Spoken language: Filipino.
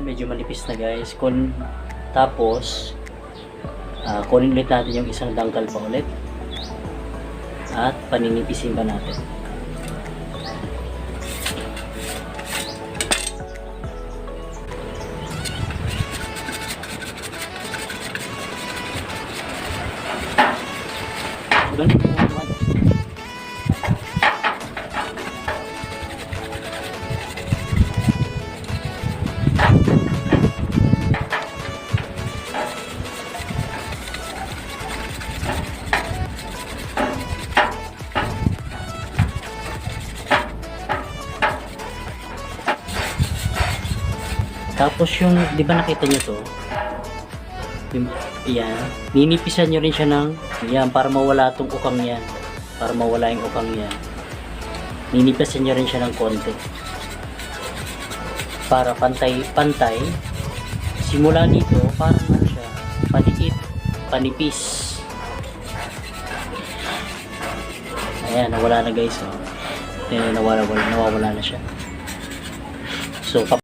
Yan, medyo manipis na guys. Kun, tapos, ah, kunin ulit natin yung isang dangkal pa ulit. At paninipisin pa natin. Ganun. Tapos yung, di ba nakita nyo to? Yan. Ninipisan nyo rin siya ng, yan, para mawala tong ukang yan. Para mawala yung ukang yan. Ninipisan nyo rin siya ng konti. Para pantay, pantay. Simula dito, parang ano siya, paniit, panipis. Ayan, nawala na guys. Oh. Ayan, nawala, nawawala na siya. So,